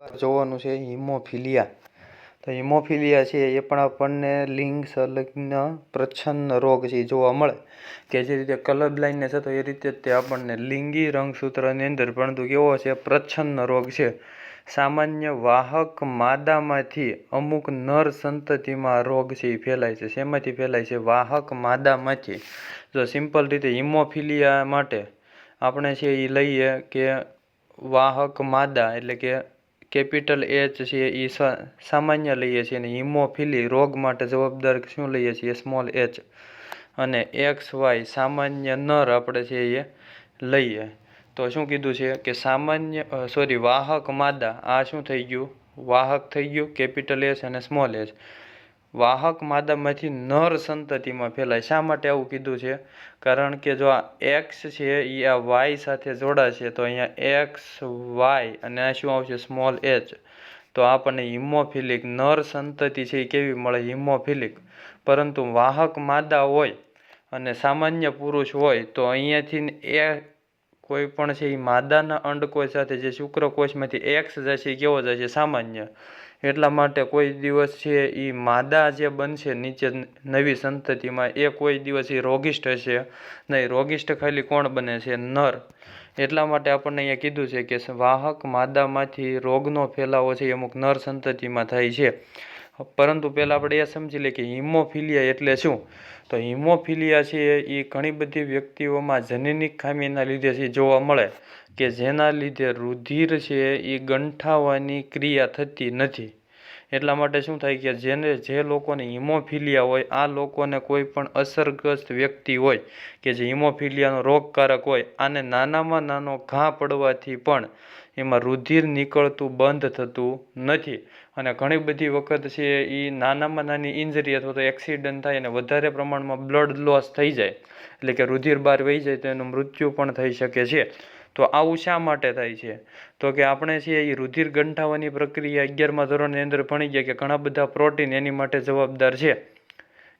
જોવાનું છે હિમોફિલિયા. તો હિમોફિલિયા છે એ પણ આપણને લિંગ, સંલગ્ન, પ્રચ્છન્ન રોગ છે એ જોવા મળે, કે જે રીતે કલર બ્લાઇન્ડનેસ હતો એ રીતે તે આપણને લિંગી રંગસૂત્રની અંદર પરંતુ કેવો છે, પ્રચ્છન્ન રોગ છે. સામાન્ય વાહક માદામાંથી અમુક નર સંતતિમાં રોગ છે એ ફેલાય છે. શેમાંથી ફેલાય છે? વાહક માદામાંથી. જો સિમ્પલ રીતે હિમોફિલિયા માટે આપણે છે એ લઈએ કે વાહક માદા એટલે કે કેપિટલ એચ છે, એ સામાન્ય લઈએ છીએ અને હિમોફિલી રોગ માટે જવાબદાર શું લઈએ છીએ? સ્મોલ એચ અને એક્સ વાય સામાન્ય નર આપણે છે એ લઈએ. તો શું કીધું છે કે સામાન્ય સોરી વાહક માદા. આ શું થઈ ગયું? વાહક થઈ ગયું, કેપિટલ એચ અને સ્મોલ એચ વાહક માદામાંથી નર સંતતિમાં ફેલાય. શા માટે આવું કીધું છે? કારણ કે જો આ એક્સ છે એ આ વાય સાથે જોડાશે તો અહીંયા એક્સ વાય અને આ શું આવશે? સ્મોલ એચ તો આપણને હિમોફિલિક નર સંતતિ છે એ કેવી મળે? હિમોફિલિક. પરંતુ વાહક માદા હોય અને સામાન્ય પુરુષ હોય, તો અહીંયાથી એ કોઈ પણ છે એ માદાના અંડકોષ સાથે જે શુક્રકોષમાંથી એક્સ જશે કેવો જશે? સામાન્ય. એટલા માટે કોઈ દિવસ છે એ માદા જે બનશે નીચે નવી સંતતિમાં, એ કોઈ દિવસ એ રોગિષ્ઠ હશે. નહીં રોગિષ્ઠ ખાલી કોણ બને છે? નર. એટલા માટે આપણને અહીંયા કીધું છે કે વાહક માદામાંથી રોગનો ફેલાવો છે એ અમુક નર સંતતિમાં થાય છે. પરંતુ પહેલાં આપણે એ સમજી લઈએ કે હિમોફિલિયા એટલે શું? તો હિમોફિલિયા છે એ ઘણી બધી વ્યક્તિઓમાં જનીનિક ખામીના લીધે છે. જોવા મળે કે જેના લીધે રુધિર છે એ ગંઠાવાની ક્રિયા થતી નથી. એટલા માટે શું થાય કે જેને જે લોકોને હિમોફિલિયા હોય, આ લોકોને કોઈ પણ અસરગ્રસ્ત વ્યક્તિ હોય કે જે હિમોફિલિયાનો રોગકારક હોય, આને નાનામાં નાનો ઘા પડવાથી પણ એમાં રુધિર નીકળતું બંધ થતું નથી. અને ઘણી બધી વખત છે એ નાનામાં નાની ઇન્જરી અથવા તો એક્સિડન્ટ થાય અને વધારે પ્રમાણમાં બ્લડ લોસ થઈ જાય. એટલે કે રુધિર બહાર વહી જાય તો એનું મૃત્યુ પણ થઈ શકે છે. તો આવું શા માટે થાય છે? તો કે આપણે છે એ રુધિર ગંઠાવાની પ્રક્રિયા અગિયારમા ધોરણની અંદર ભણી ગયા કે ઘણા બધા પ્રોટીન એની માટે જવાબદાર છે.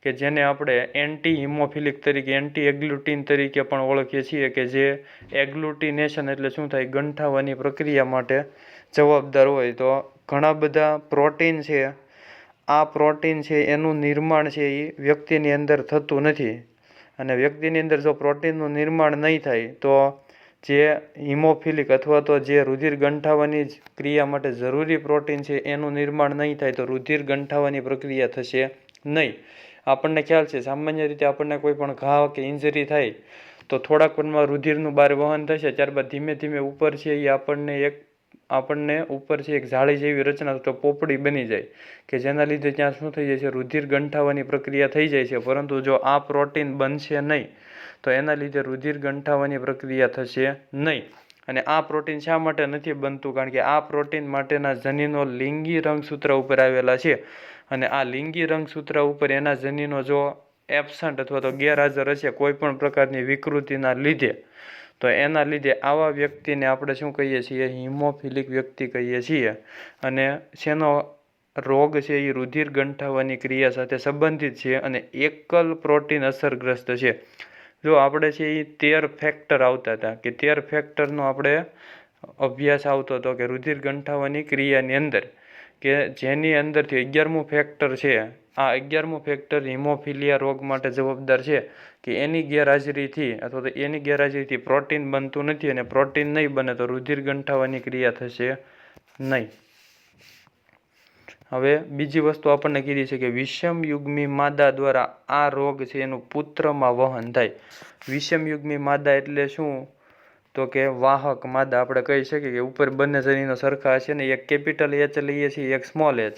કે જેને આપણે એન્ટી હિમોફિલિક તરીકે એન્ટી એગ્લુટીન તરીકે પણ ઓળખીએ છીએ કે જે એગ્લુટિનેશન એટલે શું થાય? ગંઠાવાની પ્રક્રિયા માટે જવાબદાર હોય. તો ઘણા બધા પ્રોટીન છે. આ પ્રોટીન છે, એનું નિર્માણ છે એ વ્યક્તિની અંદર થતું નથી. અને વ્યક્તિની અંદર જો પ્રોટીનનું નિર્માણ નહીં થાય, તો જે હિમોફિલિક અથવા તો જે રુધિર ગંઠાવાની ક્રિયા માટે જરૂરી પ્રોટીન છે, એનું નિર્માણ નહીં થાય તો રુધિર ગંઠાવાની પ્રક્રિયા થશે નહીં. આપણને ખ્યાલ છે, સામાન્ય રીતે આપણને કોઈ પણ ઘા કે ઇન્જરી થાય તો થોડાક પરમાં રુધિરનું બહાર વહન થશે, ત્યારબાદ ધીમે ધીમે ઉપર છે એ આપણને એક, આપણને ઉપર છે એક જાળી જેવી રચના તો પોપડી બની જાય કે જેના લીધે ત્યાં શું થઈ જાય છે રુધિર ગંઠાવાની પ્રક્રિયા થઈ જાય છે, પરંતુ જો આ પ્રોટીન બનશે નહીં તો એના લીધે રુધિર ગંઠાવાની પ્રક્રિયા થશે નહીં. અને આ પ્રોટીન શા માટે નથી બનતું? કારણ કે આ પ્રોટીન માટેના જનીનો લિંગી રંગસૂત્ર ઉપર આવેલા છે. અને આ લિંગી રંગસૂત્ર ઉપર એના જનીનો જો એબસન્ટ અથવા તો ગેરહાજર હશે કોઈપણ પ્રકારની વિકૃતિના લીધે, તો એના લીધે આવા વ્યક્તિને આપણે શું કહીએ છીએ? હિમોફિલિક વ્યક્તિ કહીએ છીએ. અને શેનો રોગ છે એ રુધિર ગંઠાવાની ક્રિયા સાથે સંબંધિત છે અને એકલ પ્રોટીન અસરગ્રસ્ત છે. જો આપણે છે એ તેર ફેક્ટર આવતા હતા, કે તેર ફેક્ટરનો આપણે અભ્યાસ આવતો હતો કે રુધિર ગંઠાવાની ક્રિયાની અંદર, કે જેની અંદરથી અગિયારમું ફેક્ટર છે, આ અગિયારમું ફેક્ટર હિમોફિલિયા રોગ માટે જવાબદાર છે, કે એની ગેરહાજરીથી અથવા તો એની ગેરહાજરીથી પ્રોટીન બનતું નથી અને પ્રોટીન નહીં બને તો રુધિર ગંઠાવાની ક્રિયા થશે નહીં. હવે બીજી વસ્તુ આપણને કીધી છે કે વિષમ યુગ્મી માદા દ્વારા આ રોગ છે એનું પુત્રમાં વહન થાય. વિષમ યુગ્મી માદા એટલે શું? તો કે વાહક માદા આપણે કહી શકીએ કે ઉપર બંને શરીરનો સરખા છે ને એક કેપિટલ એચ લઈએ છીએ એક સ્મોલ એચ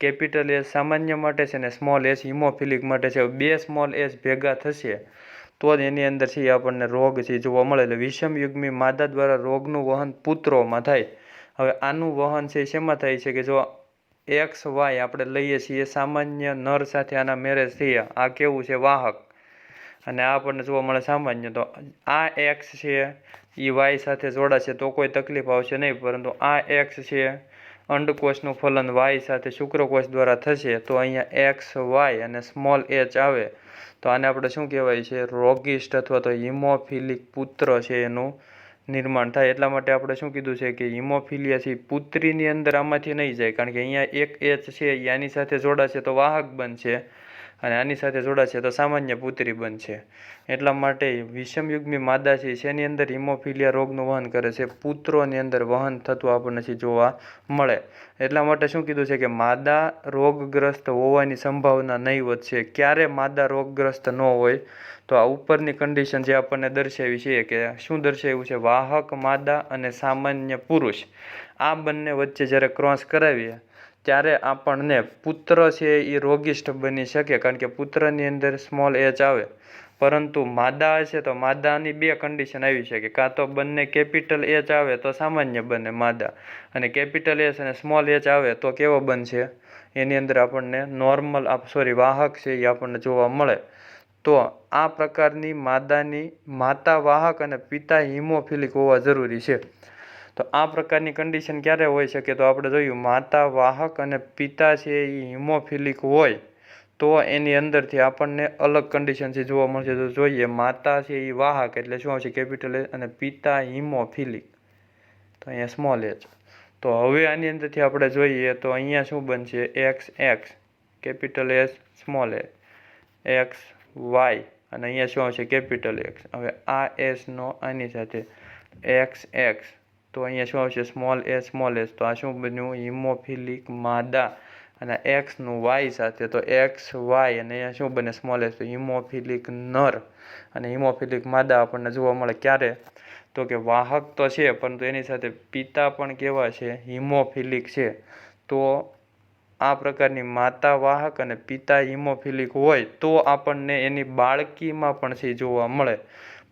કેપિટલ એચ સામાન્ય માટે છે ને સ્મોલ એચ હિમોફિલિક માટે છે. બે સ્મોલ એચ ભેગા થશે તો જ એની અંદર છે આપણને રોગ છે જોવા મળે. એટલે વિષમ માદા દ્વારા રોગનું વહન પુત્રોમાં થાય. હવે આનું વહન છે શેમાં થાય છે કે જો એક્સ, વાય આપણે લઈએ છીએ. સામાન્ય નર સાથે આના મેરેજ થયા આ કેવું છે? વાહક. અને આ આપણને જોવા મળે સામાન્ય. તો આ એક્સ છે એ વાય સાથે જોડાશે તો કોઈ તકલીફ આવશે નહીં. પરંતુ આ એક્સ છે, અંડકોષનું ફલન વાય સાથે શુક્રકોષ દ્વારા થશે, તો અહીંયા એક્સ, વાય અને સ્મોલ એચ આવે. તો આને આપણે શું કહેવાય છે? રોગિસ્ટ અથવા તો હિમોફિલિક પુત્ર છે એનું. નિર્માણ થાય એટલા માટે આપણે શું કીધું છે કે હિમોફિલિયા છે પુત્રીની અંદર આમાંથી નહીં જાય. કારણ કે અહીંયા એક એચ છે આની સાથે જોડાશે તો વાહક બનશે. અને આની સાથે જોડાશે તો સામાન્ય પુત્રી બનશે. એટલા માટે વિષમયુગ્મી માદા છે, શેની અંદર હિમોફિલિયા રોગનું વહન કરે છે, પુત્રોની અંદર વહન થતું આપણને જોવા મળે. એટલા માટે શું કીધું છે કે માદા રોગગ્રસ્ત હોવાની સંભાવના નહીવત છે ક્યારે માદા રોગગ્રસ્ત ન હોય, તો આ ઉપરની કન્ડિશન જે આપણને દર્શાવી છે કે શું દર્શાવ્યું છે? વાહક માદા અને સામાન્ય પુરુષ. આ બંને વચ્ચે જ્યારે ક્રોસ કરાવીએ ત્યારે આપણને પુત્ર છે એ રોગિષ્ઠ બની શકે, કારણ કે પુત્રની અંદર સ્મોલ એચ આવે. પરંતુ માદા હશે તો માદાની બે કન્ડિશન આવી શકે. કાં તો બંને કેપિટલ એચ આવે તો સામાન્ય બને માદા અને કેપિટલ એચ અને સ્મોલ એચ આવે તો કેવો બનશે? એની અંદર આપણને નોર્મલ સોરી વાહક છે એ આપણને જોવા મળે. તો આ પ્રકારની માદાની માતા વાહક અને પિતા હિમોફિલિક હોવા જરૂરી છે. તો આ પ્રકારની કન્ડિશન ક્યારે હોઈ શકે? તો આપણે જોયું, માતા, વાહક અને પિતા છે એ હિમોફિલિક હોય, તો એની અંદરથી આપણને અલગ કન્ડિશન છે જોવા મળશે. તો જોઈએ, માતા છે એ વાહક એટલે શું આવશે? કેપિટલ એ અને પિતા હિમોફિલિક તો અહીંયા સ્મોલ એચ તો હવે આની અંદરથી આપણે જોઈએ, તો અહીંયા શું બનશે? X X capital S small A X Y અને અહીંયા શું આવશે? કેપિટલ એક્સ હવે આ એસનો આની સાથે એક્સ એક્સ તો અહીંયા શું આવશે? સ્મોલ એ સ્મોલ એસ તો આ શું બન્યું? હિમોફિલિક માદા. અને એક્સનું વાય સાથે, તો એક્સ વાય અને અહીંયા શું બને? સ્મોલ એસ તો હિમોફિલિક નર. અને હિમોફિલિક માદા આપણને જોવા મળે ક્યારે? તો કે વાહક તો છે, પરંતુ એની સાથે પિતા પણ કેવા છે? હિમોફિલિક છે. તો આ પ્રકારની માતા વાહક અને પિતા હિમોફિલિક હોય, તો આપણને એની બાળકીમાં પણ છે જોવા મળે.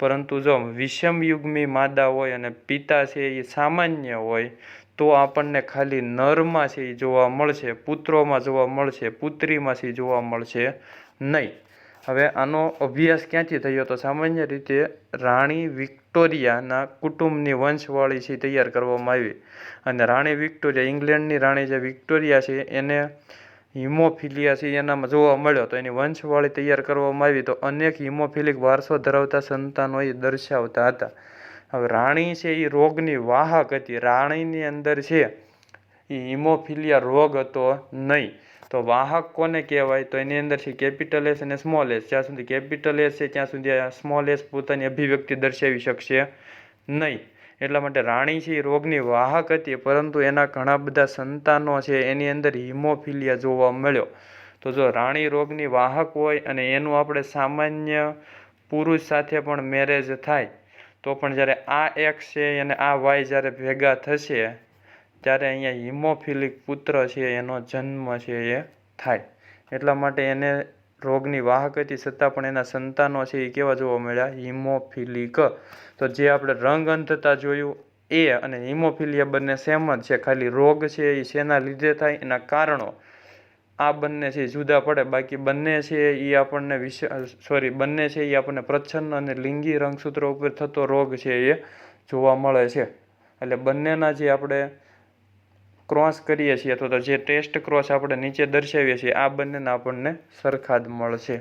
પરંતુ જો વિષમયુગ્મી માદા હોય અને પિતા છે એ સામાન્ય હોય, તો આપણને ખાલી નરમાં છે એ જોવા મળશે, પુત્રોમાં જોવા મળશે, પુત્રીમાં છે જોવા મળશે નહીં. હવે આનો અભ્યાસ ક્યાંથી થયો? તો સામાન્ય રીતે રાણી વિક્ટોરિયાના કુટુંબની વંશવાળી છે તૈયાર કરવામાં આવી. અને રાણી વિક્ટોરિયા, ઇંગ્લેન્ડની રાણી જે વિક્ટોરિયા છે, એને હિમોફિલિયા છે એનામાં જોવા મળ્યો તો એની વંશવાળી તૈયાર કરવામાં આવી તો અનેક હિમોફિલિક વારસો ધરાવતા સંતાનો એ દર્શાવતા હતા. હવે રાણી છે એ રોગની વાહક હતી. રાણીની અંદર છે એ હિમોફિલિયા રોગ હતો નહીં. તો વાહક કોને કહેવાય? તો એની અંદર છે કેપિટલ એસ અને સ્મોલ એસ. જ્યાં સુધી કેપિટલ એસ છે, ત્યાં સુધી આ સ્મોલ એસ પોતાની અભિવ્યક્તિ દર્શાવી શકશે નહીં. એટલા માટે રાણી છે, એ રોગની વાહક હતી, પરંતુ એના ઘણા બધા સંતાનો છે, એની અંદર હિમોફિલિયા જોવા મળ્યો. તો જો રાણી રોગની વાહક હોય અને એનું આપણે સામાન્ય પુરુષ સાથે પણ મેરેજ થાય, તો પણ જ્યારે આ એક્સ છે અને આ વાય જ્યારે ભેગા થશે, ત્યારે અહીંયા હિમોફિલિક પુત્ર છે, એનો જન્મ છે, એ થાય. એટલા માટે એને રોગની વાહક હતી, છતાં પણ એના સંતાનો છે એ કેવા જોવા મળ્યા? હિમોફિલિક. તો જે આપણે રંગ અંધતા જોયું એ અને હિમોફિલિયા બંને સેમ જ છે. ખાલી રોગ છે એ શેના લીધે થાય? એના કારણો? આ બંને છે જુદા પડે. બાકી બંને છે એ આપણને વિશ સોરી બંને છે એ આપણને પ્રચ્છન્ન અને લિંગી રંગસૂત્રો ઉપર થતો રોગ છે એ જોવા મળે છે. એટલે બંનેના જે આપણે ક્રોસ કરીએ છીએ અથવા તો જે ટેસ્ટ ક્રોસ આપણે નીચે દર્શાવીએ છીએ, આ બંનેના આપણને સરખા જ મળશે.